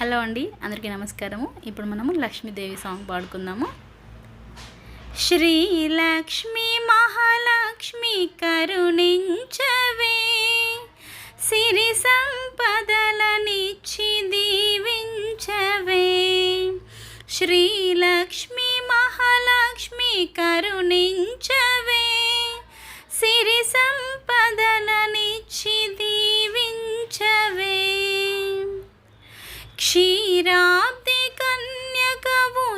Hello అండి అందరికీ నమస్కారము. ఇప్పుడు మనము లక్ష్మీదేవి సాంగ్ పాడుకుందాము. శ్రీలక్ష్మి మహాలక్ష్మి కరుణించవే సిరి సంపదలనిచ్చి దీవించవే. శ్రీలక్ష్మి మహాలక్ష్మి కరుణించవే సిరి సంప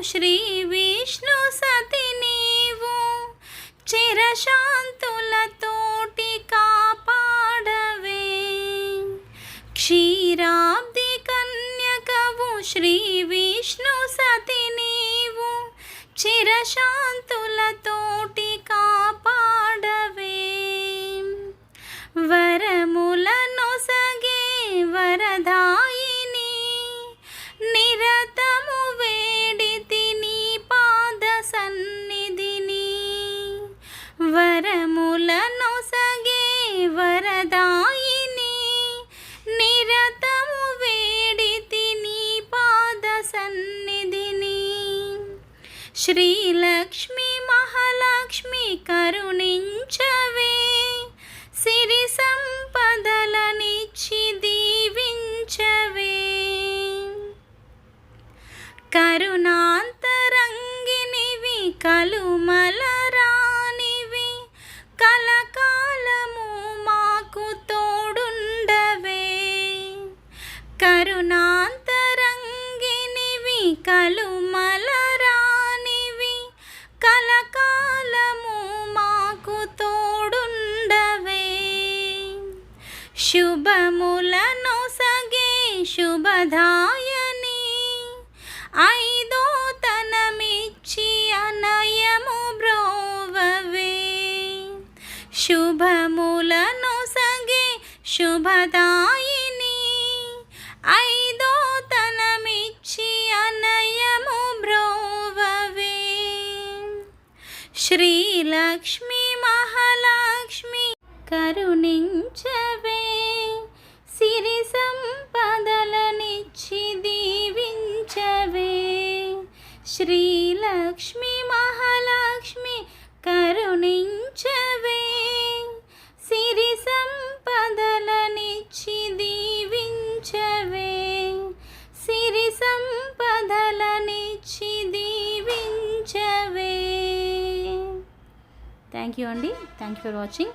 శ్రీ విష్ణు సతి నీవు చిరశాంతులతోటి కాపాడవే. క్షీరాబ్ది కన్యకవు శ్రీ విష్ణు సతి నీవు చిరశాంతులతోటి శ్రీలక్ష్మి మహాలక్ష్మి కరుణించవే. సిరి సంపదలనిచ్చి దీవించవే. కరుణాంతరంగినివి కలుమలరానివి కలకాలము మాకు తోడుండవే. కరుణాంతరంగినివి కలు శుభములను సగే శుభదాయని. ఐదో తనమిచ్చి అనయము బ్రోవవే. శుభములను సగే శుభదాయిని. ఐదో తనమిచ్చి అనయము బ్రోవవే. శ్రీలక్ష్మి మహాలక్ష్మి కరుణించవే. సిరి సంపదలనిచ్చి దీవించవే. శ్రీలక్ష్మి మహాలక్ష్మి కరుణించవే. సిరి సంపదలనిచ్చి దీవించవే. సిరి సంపదలనిచ్చి దీవించవే. థ్యాంక్ యూ అండి. Thank you for watching.